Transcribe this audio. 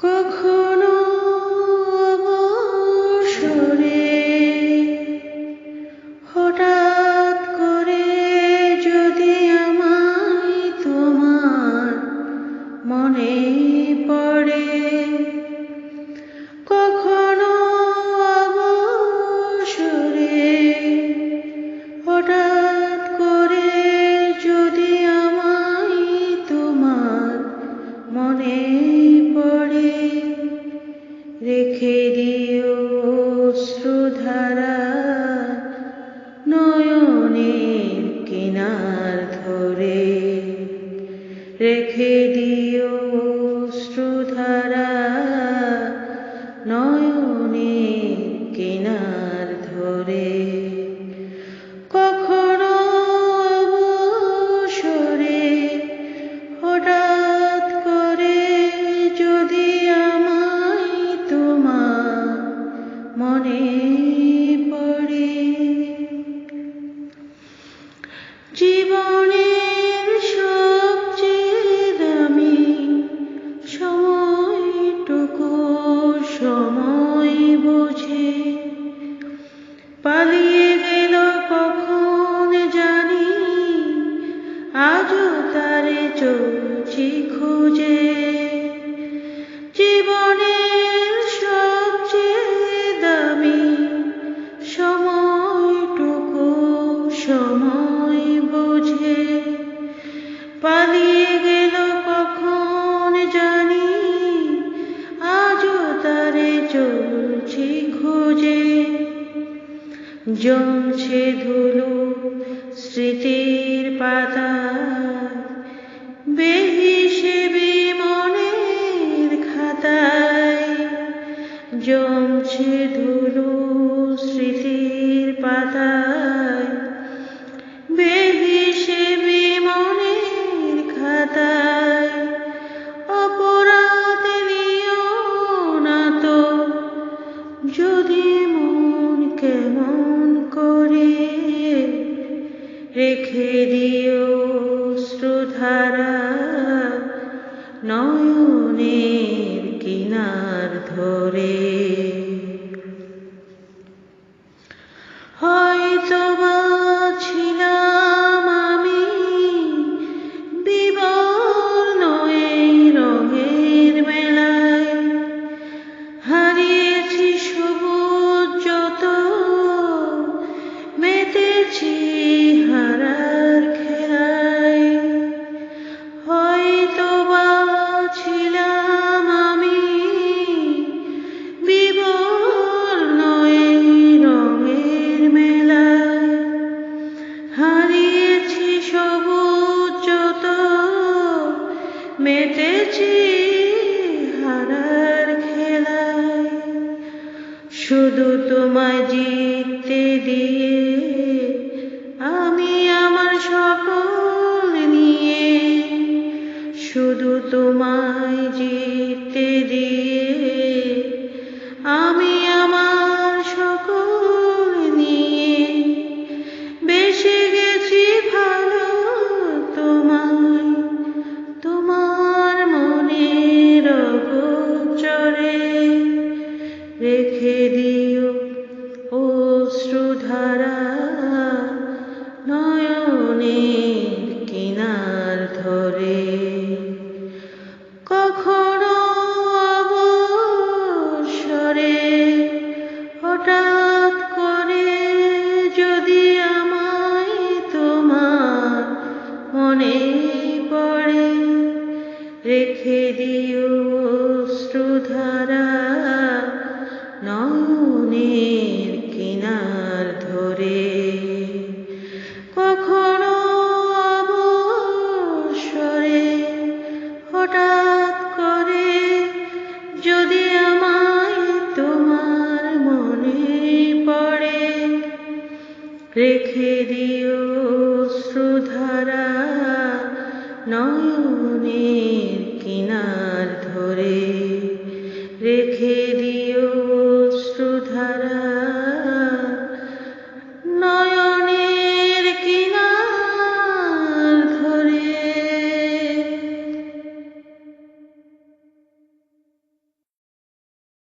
কখনো অবসরে হঠাৎ কিনার ধরে রেখে দিও শ্রুধারা নয়নের কিনার ধরে। কখনো অবসরে হঠাৎ করে যদি আমায় তোমার মনে জীবনের সবচেয়ে সময়টুকু সময় পালিয়ে গেল কখন জানি তারে খুঁজে। জমছে ধুলো স্মৃতির পাতা বেহিসেবি রেখে হারিয়েছি সবুজ যত মেতেছি হারার খেলায়। শুধু তোমায় জিততে দিয়ে আমি আমার সকল নিয়ে, শুধু তোমায় জিততে রেখে দিও রেখে দিও শ্রুধারা নয়নের